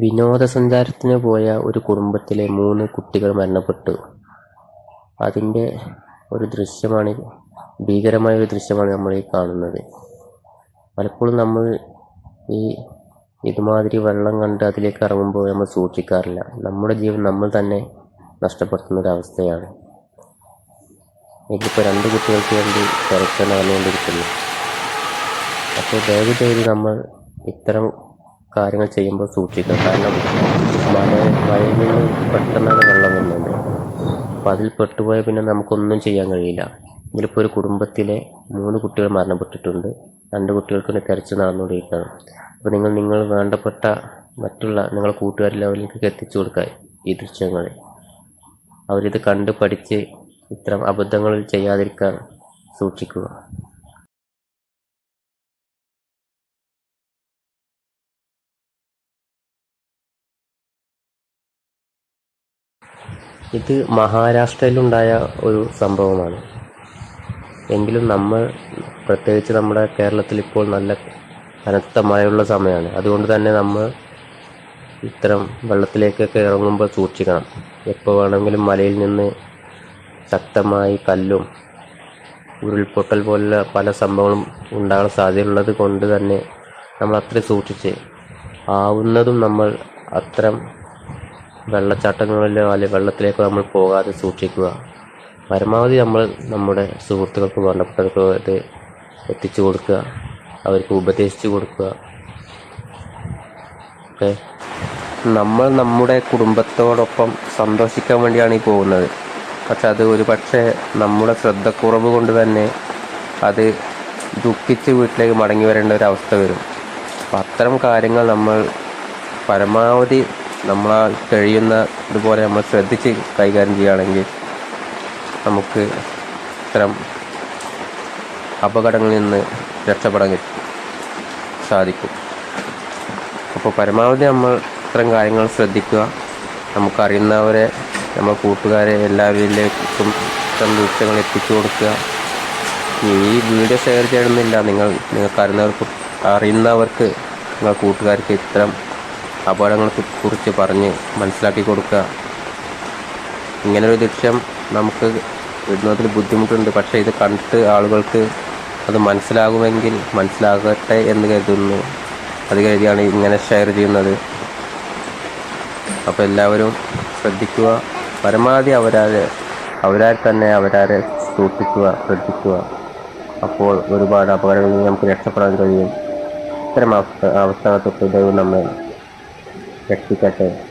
വിനോദസഞ്ചാരത്തിന് പോയ ഒരു കുടുംബത്തിലെ മൂന്ന് കുട്ടികൾ മരണപ്പെട്ടു. അതിന്റെ ഒരു ദൃശ്യമാണ് ഭീകരമായ ഒരു ദൃശ്യമാണ് നമ്മൾ ഈ കാണുന്നത്. പലപ്പോഴും നമ്മൾ ഈ ഇതുമാതിരി വെള്ളം കണ്ട് അതിലേക്ക് ഇറങ്ങുമ്പോൾ നമ്മൾ സൂക്ഷിക്കാറില്ല. നമ്മുടെ ജീവൻ നമ്മൾ തന്നെ നഷ്ടപ്പെടുത്തുന്ന ഒരവസ്ഥയാണ് ഇതിപ്പോൾ രണ്ട് കുട്ടികൾക്ക് വേണ്ടി തിരക്കാൻ നടന്നുകൊണ്ടിരിക്കുന്നു. അപ്പോൾ ദയവ് ചെയ്ത് നമ്മൾ ഇത്തരം കാര്യങ്ങൾ ചെയ്യുമ്പോൾ സൂക്ഷിക്കുക. കാരണം മഴ മഴയിൽ നിന്ന് പെട്ടെന്നാണ് വെള്ളം വരുന്നത് അപ്പോൾ അതിൽ പെട്ടുപോയാൽ പിന്നെ നമുക്കൊന്നും ചെയ്യാൻ കഴിയില്ല. ഇതിലിപ്പോൾ ഒരു കുടുംബത്തിലെ മൂന്ന് കുട്ടികൾ മരണപ്പെട്ടിട്ടുണ്ട്. രണ്ട് കുട്ടികൾക്ക് വേണ്ടി തെരച്ചിൽ നടന്നുകൊണ്ടിരിക്കുകയാണ്. അപ്പോൾ നിങ്ങൾ നിങ്ങൾ വേണ്ടപ്പെട്ട മറ്റുള്ള നിങ്ങളുടെ അവരിലേക്ക് എത്തിച്ചു കൊടുക്കുക ഈ ദൃശ്യങ്ങൾ അവരിത് കണ്ട് പഠിച്ച് ഇത്തരം അബദ്ധങ്ങൾ ചെയ്യാതിരിക്കാൻ സൂക്ഷിക്കുക. ഇത് മഹാരാഷ്ട്രയിലുണ്ടായ ഒരു സംഭവമാണ്. എങ്കിലും നമ്മൾ പ്രത്യേകിച്ച് നമ്മുടെ കേരളത്തിൽ ഇപ്പോൾ നല്ല കനത്ത മഴയുള്ള സമയമാണ്. അതുകൊണ്ട് തന്നെ നമ്മൾ ഇത്തരം വെള്ളത്തിലേക്കൊക്കെ ഇറങ്ങുമ്പോൾ സൂക്ഷിക്കണം. എപ്പോൾ വേണമെങ്കിലും മലയിൽ നിന്ന് ശക്തമായി കല്ലും ഉരുൾപൊട്ടൽ പോലുള്ള പല സംഭവങ്ങളും ഉണ്ടാകാൻ സാധ്യതയുള്ളത് കൊണ്ട് തന്നെ നമ്മൾ അത്രയും സൂക്ഷിച്ച് ആവുന്നതും നമ്മൾ അത്തരം വെള്ളച്ചാട്ടങ്ങളിലോ അല്ലെങ്കിൽ വെള്ളത്തിലേക്കോ നമ്മൾ പോകാതെ സൂക്ഷിക്കുക. പരമാവധി നമ്മൾ നമ്മുടെ സുഹൃത്തുക്കൾക്ക് വേണ്ടപ്പെട്ടവർക്ക് ഇത് എത്തിച്ചു കൊടുക്കുക. അവർക്ക് ഉപദേശിച്ചു കൊടുക്കുക. ഓക്കെ? നമ്മൾ നമ്മുടെ കുടുംബത്തോടൊപ്പം സന്തോഷിക്കാൻ വേണ്ടിയാണ് ഈ പോകുന്നത്. പക്ഷെ അത് ഒരു പക്ഷേ നമ്മുടെ ശ്രദ്ധക്കുറവ് കൊണ്ട് തന്നെ അത് ദുഃഖിച്ച് വീട്ടിലേക്ക് മടങ്ങി വരേണ്ട ഒരു അവസ്ഥ വരും. അപ്പം അത്തരം കാര്യങ്ങൾ നമ്മൾ പരമാവധി നമ്മളാൽ കഴിയുന്ന ഇതുപോലെ നമ്മൾ ശ്രദ്ധിച്ച് കൈകാര്യം ചെയ്യുകയാണെങ്കിൽ നമുക്ക് ഇത്തരം അപകടങ്ങളിൽ നിന്ന് രക്ഷപ്പെടാൻ സാധിക്കും. അപ്പോൾ പരമാവധി നമ്മൾ ഇത്തരം കാര്യങ്ങൾ ശ്രദ്ധിക്കുക. നമുക്കറിയുന്നവരെ നമ്മൾ കൂട്ടുകാരെ എല്ലാവരിലേക്കും ഇത്തരം ദൃശ്യങ്ങൾ എത്തിച്ചു കൊടുക്കുക. ഈ വീഡിയോ ഷെയർ ചെയ്യണമെന്നില്ല നിങ്ങൾ നിങ്ങൾക്ക് അറിയുന്നവർക്ക് നിങ്ങൾ കൂട്ടുകാർക്ക് ഇത്തരം അപകടങ്ങളെ കുറിച്ച് പറഞ്ഞ് മനസ്സിലാക്കി കൊടുക്കുക. ഇങ്ങനൊരു ദൃശ്യം നമുക്ക് ഇടുന്നതിൽ ബുദ്ധിമുട്ടുണ്ട്. പക്ഷേ ഇത് കണ്ടിട്ട് ആളുകൾക്ക് അത് മനസ്സിലാകുമെങ്കിൽ മനസ്സിലാകട്ടെ എന്ന് കരുതുന്നു. അത് കരുതിയാണ് ഇങ്ങനെ ഷെയർ ചെയ്യുന്നത്. അപ്പോൾ എല്ലാവരും ശ്രദ്ധിക്കുക. പരമാവധി അവരാരെ അവരാൽ തന്നെ അവരാരെ സൂക്ഷിക്കുക ശ്രദ്ധിക്കുക. അപ്പോൾ ഒരുപാട് അപകടങ്ങളിൽ നമുക്ക് രക്ഷപ്പെടാൻ കഴിയും. ഇത്തരം അവസ്ഥ അവസ്ഥ തൊട്ട് ദൈവം നമ്മെ कैक्सी कटर